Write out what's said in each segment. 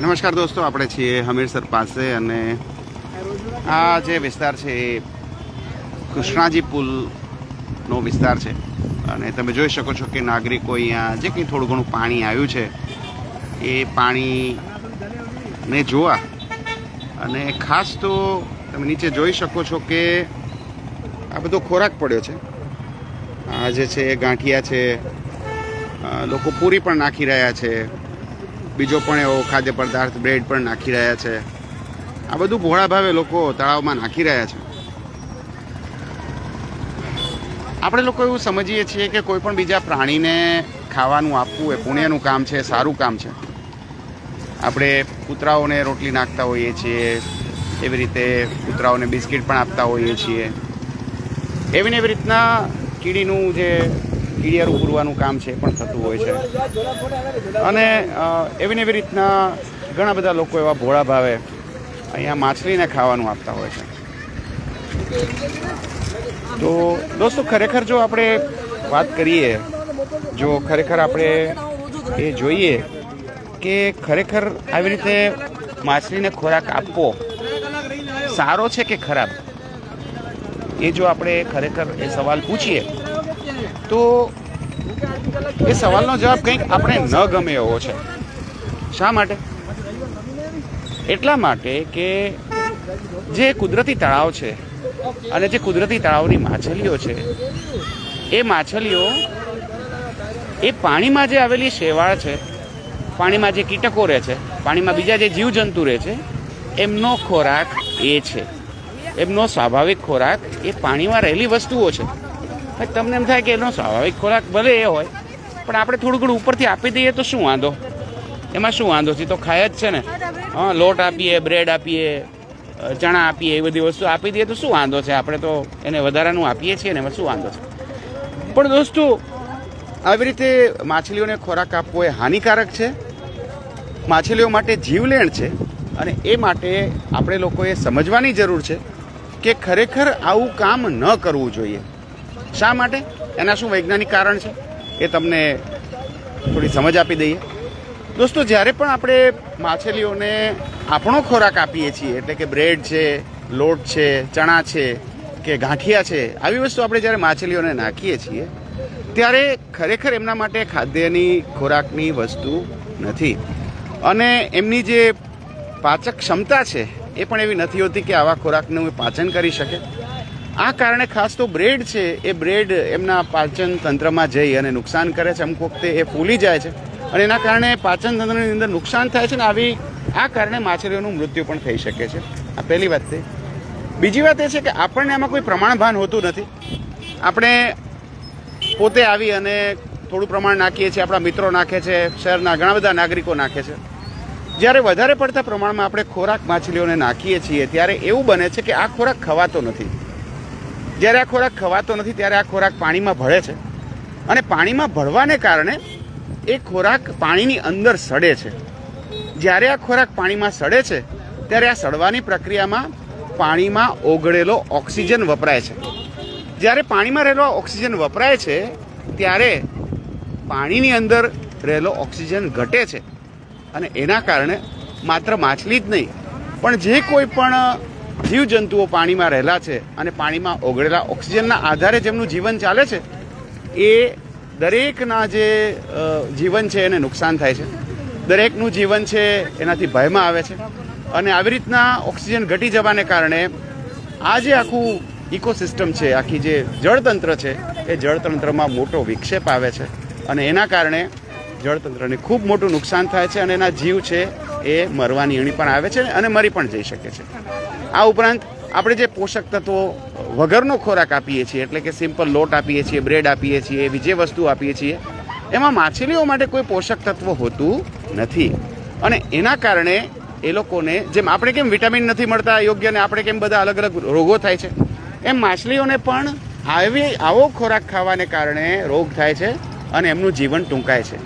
નમસ્કાર દોસ્તો, આપણે છીએ હમીરસર પાસે અને આ જે વિસ્તાર છે એ કૃષ્ણાજી પુલનો વિસ્તાર છે. અને તમે જોઈ શકો છો કે નાગરિકો અહીંયા જે કંઈ થોડું ઘણું પાણી આવ્યું છે, એ પાણીને જોવા. અને ખાસ તો તમે નીચે જોઈ શકો છો કે આ બધો ખોરાક પડ્યો છે. આ જે છે એ ગાંઠિયા છે લોકો પૂરી પણ નાખી રહ્યા છે. બીજો પણ એવો ખાદ્ય પદાર્થ બ્રેડ પણ નાખી રહ્યા છે. આ બધું ભોળા ભાવે લોકો તળાવમાં નાખી રહ્યા છે. આપણે લોકો એવું સમજીએ છીએ કે કોઈ પણ બીજા પ્રાણીને ખાવાનું આપવું એ પુણ્યનું કામ છે, સારું કામ છે. આપણે કૂતરાઓને રોટલી નાખતા હોઈએ છીએ, એવી રીતે કૂતરાઓને બિસ્કિટ પણ આપતા હોઈએ છીએ. એવી ને એવી રીતના કીડીનું જે કીડિયારું પૂરવાનું કામ છે પણ થતું હોય છે. અને એવી ને એવી રીતના ઘણા બધા લોકો એવા ભોળા ભાવે અહીંયા માછલીને ખાવાનું આપતા હોય છે. તો દોસ્તો, ખરેખર જો આપણે વાત કરીએ, જો ખરેખર આપણે એ જોઈએ કે ખરેખર આવી રીતે માછલીને ખોરાક આપવો સારો છે કે ખરાબ? એ જો આપણે ખરેખર એ સવાલ પૂછીએ તો એ સવાલનો જવાબ કંઈક આપણે ન ગમે એવો છે. શા માટે? એટલા માટે કે જે કુદરતી તળાવ છે અને જે કુદરતી તળાવની માછલીઓ છે, એ માછલીઓ એ પાણીમાં જે આવેલી શેવાળ છે, પાણીમાં જે કીટકો રહે છે, પાણીમાં બીજા જે જીવજંતુ રહે છે, એમનો ખોરાક એ છે. એમનો સ્વાભાવિક ખોરાક એ પાણીમાં રહેલી વસ્તુઓ છે. તમને એમ થાય કે એનો સ્વાભાવિક ખોરાક ભલે એ હોય, પણ આપણે થોડું ઘણું ઉપરથી આપી દઈએ તો શું વાંધો? એમાં શું વાંધો? છે તો ખાય જ છે ને. હા, લોટ આપીએ, બ્રેડ આપીએ ચણા આપીએ, એ બધી વસ્તુ આપી દઈએ તો શું વાંધો છે? આપણે તો એને વધારાનું આપીએ છીએ ને, એમાં શું વાંધો છે? પણ દોસ્તો, આવી રીતે માછલીઓને ખોરાક આપવો એ હાનિકારક છે. માછલીઓ માટે જીવલેણ છે અને એ માટે આપણે લોકોએ સમજવાની જરૂર છે કે ખરેખર આવું કામ ન કરવું જોઈએ. શા માટે? એના શું વૈજ્ઞાનિક કારણ છે? એ તમને થોડી સમજ આપી દઈએ. દોસ્તો, જ્યારે પણ આપણે માછલીઓને આપણો ખોરાક આપીએ છીએ, એટલે કે બ્રેડ છે, લોટ છે, ચણા છે, કે ગાંઠિયા છે, આવી વસ્તુ આપણે જ્યારે માછલીઓને નાખીએ છીએ, ત્યારે ખરેખર એમના માટે ખાદ્યની, ખોરાકની વસ્તુ નથી. અને એમની જે પાચક ક્ષમતા છે, એ પણ એવી નથી હોતી કે આવા ખોરાકનું પાચન કરી શકે. આ કારણે ખાસ તો બ્રેડ છે, એ બ્રેડ એમના પાચન તંત્રમાં જઈ અને નુકસાન કરે છે. અમુક વખતે એ ફૂલી જાય છે અને એના કારણે પાચન તંત્રની અંદર નુકસાન થાય છે ને આવી આ કારણે માછલીઓનું મૃત્યુ પણ થઈ શકે છે. આ પહેલી વાત છે. બીજી વાત એ છે કે આપણને આમાં કોઈ પ્રમાણભાન હોતું નથી. આપણે પોતે આવી અને થોડું પ્રમાણ નાખીએ છીએ, આપણા મિત્રો નાખે છે, શહેરના ઘણા બધા નાગરિકો નાખે છે. જ્યારે વધારે પડતા પ્રમાણમાં આપણે ખોરાક માછલીઓને નાખીએ છીએ, ત્યારે એવું બને છે કે આ ખોરાક ખવાતો નથી. જ્યારે આ ખોરાક ખવાતો નથી, ત્યારે આ ખોરાક પાણીમાં ભળે છે. અને પાણીમાં ભળવાને કારણે એ ખોરાક પાણીની અંદર સડે છે. જ્યારે આ ખોરાક પાણીમાં સડે છે, ત્યારે આ સડવાની પ્રક્રિયામાં પાણીમાં ઓગળેલો ઓક્સિજન વપરાય છે. જ્યારે પાણીમાં રહેલો ઓક્સિજન વપરાય છે, ત્યારે પાણીની અંદર રહેલો ઓક્સિજન ઘટે છે. અને એના કારણે માત્ર માછલી જ નહીં, પણ જે કોઈ પણ જીવજંતુઓ પાણીમાં રહેલા છે અને પાણીમાં ઓગળેલા ઓક્સિજનના આધારે જેમનું જીવન ચાલે છે, એ દરેકના જે જીવન છે એને નુકસાન થાય છે. દરેકનું જીવન છે એનાથી ભયમાં આવે છે. અને આવી રીતના ઓક્સિજન ઘટી જવાને કારણે આ જે આખું ઇકોસિસ્ટમ છે, આખી જે જળતંત્ર છે, એ જળતંત્રમાં મોટો વિક્ષેપ આવે છે. અને એના કારણે જળતંત્રને ખૂબ મોટું નુકસાન થાય છે અને એના જીવ છે એ મરવાની અણી પણ આવે છે અને મરી પણ જઈ શકે છે. આ ઉપરાંત આપણે જે પોષક તત્વો વગરનો ખોરાક આપીએ છીએ, એટલે કે સિમ્પલ લોટ આપીએ છીએ બ્રેડ આપીએ છીએ, એવી જે વસ્તુ આપીએ છીએ, એમાં માછલીઓ માટે કોઈ પોષક તત્વ હોતું નથી. અને એના કારણે એ લોકોને જેમ આપણે કેમ વિટામિન નથી મળતા યોગ્ય ને આપણે કેમ બધા અલગ અલગ રોગો થાય છે, એમ માછલીઓને પણ આવી, આવો ખોરાક ખાવાને કારણે રોગ થાય છે અને એમનું જીવન ટૂંકાય છે.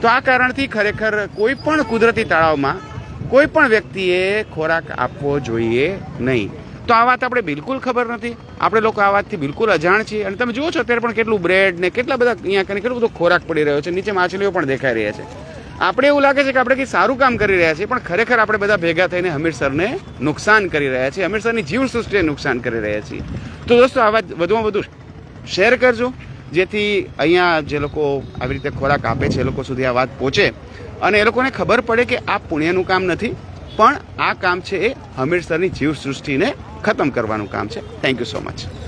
તો આ કારણથી ખરેખર કોઈ પણ કુદરતી તળાવમાં કોઈ પણ વ્યક્તિએ ખોરાક આપવો જોઈએ નહીં. તો આ વાત આપણે બિલકુલ ખબર નથી. આપણે લોકો આ વાતથી બિલકુલ અજાણ છીએ. અને તમે જુઓ છો, અત્યારે પણ કેટલું બ્રેડ ને કેટલા બધા અહીંયા કને કેટલો બધો ખોરાક પડી રહ્યો છે. નીચે માછલીઓ પણ દેખાઈ રહ્યા છે. આપણે એવું લાગે છે કે આપણે કંઈ સારું કામ કરી રહ્યા છીએ, પણ ખરેખર આપણે બધા ભેગા થઈને હમીરસરને નુકસાન કરી રહ્યા છીએ. હમીરસરની જીવસૃષ્ટિને નુકસાન કરી રહ્યા છીએ. તો દોસ્તો આવા વધુમાં વધુ શેર કરજો. જેથી અહીંયા જે લોકો આવી રીતે ખોરાક આપે છે, એ લોકો સુધી આ વાત પહોંચે. અને એ લોકોને ખબર પડે કે આ પુણ્યનું કામ નથી, પણ આ કામ છે એ હમીરસરની જીવસૃષ્ટિને ખતમ કરવાનું કામ છે. Thank you so much